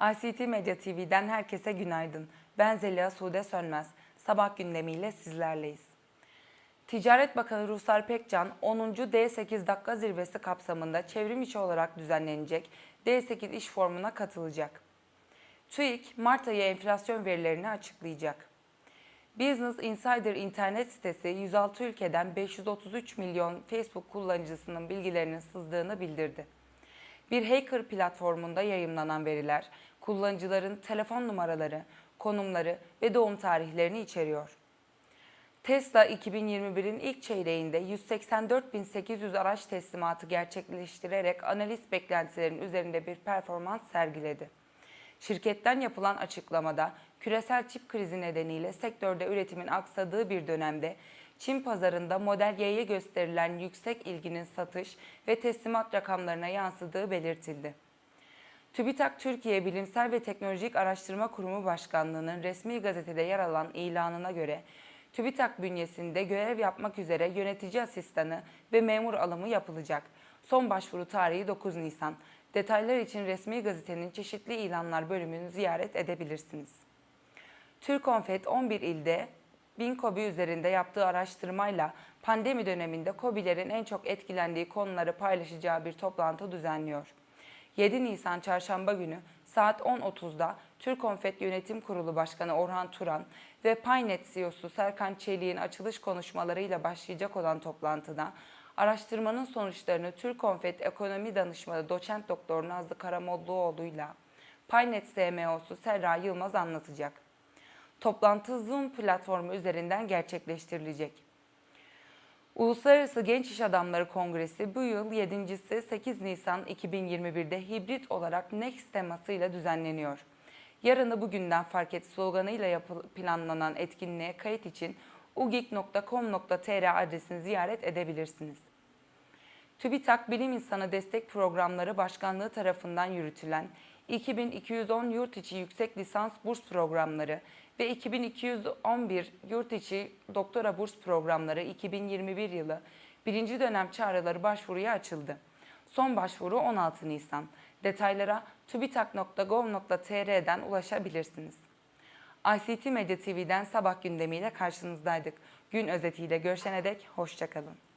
ICT Medya TV'den herkese günaydın. Ben Zeliha Sude Sönmez. Sabah gündemiyle sizlerleyiz. Ticaret Bakanı Ruhsar Pekcan, 10. D8 dakika zirvesi kapsamında çevrim içi olarak düzenlenecek D8 iş formuna katılacak. TÜİK, Mart ayı enflasyon verilerini açıklayacak. Business Insider internet sitesi 106 ülkeden 533 milyon Facebook kullanıcısının bilgilerinin sızdığını bildirdi. Bir hacker platformunda yayımlanan veriler, kullanıcıların telefon numaraları, konumları ve doğum tarihlerini içeriyor. Tesla 2021'in ilk çeyreğinde 184.800 araç teslimatı gerçekleştirerek analist beklentilerinin üzerinde bir performans sergiledi. Şirketten yapılan açıklamada küresel çip krizi nedeniyle sektörde üretimin aksadığı bir dönemde Çin pazarında Model Y'ye gösterilen yüksek ilginin satış ve teslimat rakamlarına yansıdığı belirtildi. TÜBİTAK Türkiye Bilimsel ve Teknolojik Araştırma Kurumu Başkanlığı'nın resmi gazetede yer alan ilanına göre TÜBİTAK bünyesinde görev yapmak üzere yönetici asistanı ve memur alımı yapılacak. Son başvuru tarihi 9 Nisan. Detaylar için resmi gazetenin çeşitli ilanlar bölümünü ziyaret edebilirsiniz. Türkonfet 11 ilde 1000 KOBİ üzerinde yaptığı araştırmayla pandemi döneminde KOBİ'lerin en çok etkilendiği konuları paylaşacağı bir toplantı düzenliyor. 7 Nisan Çarşamba günü saat 10.30'da Türkonfet Yönetim Kurulu Başkanı Orhan Turan ve Paynet CEO'su Serkan Çelik'in açılış konuşmalarıyla başlayacak olan toplantıda araştırmanın sonuçlarını Türkonfet Ekonomi Danışmanı Doçent Doktor Nazlı Karamolluoğlu'yla Paynet SMO'su Serra Yılmaz anlatacak. Toplantı Zoom platformu üzerinden gerçekleştirilecek. Uluslararası Genç İş Adamları Kongresi bu yıl 7.si 8 Nisan 2021'de hibrit olarak Next temasıyla düzenleniyor. Yarını bugünden fark et sloganıyla planlanan etkinliğe kayıt için ugik.com.tr adresini ziyaret edebilirsiniz. TÜBİTAK Bilim İnsanı Destek Programları Başkanlığı tarafından yürütülen 2210 yurt içi yüksek lisans burs programları ve 2211 yurt içi doktora burs programları 2021 yılı birinci dönem çağrıları başvuruya açıldı. Son başvuru 16 Nisan. Detaylara tubitak.gov.tr'den ulaşabilirsiniz. ICT Medya TV'den sabah gündemiyle karşınızdaydık. Gün özetiyle görüşene dek hoşçakalın.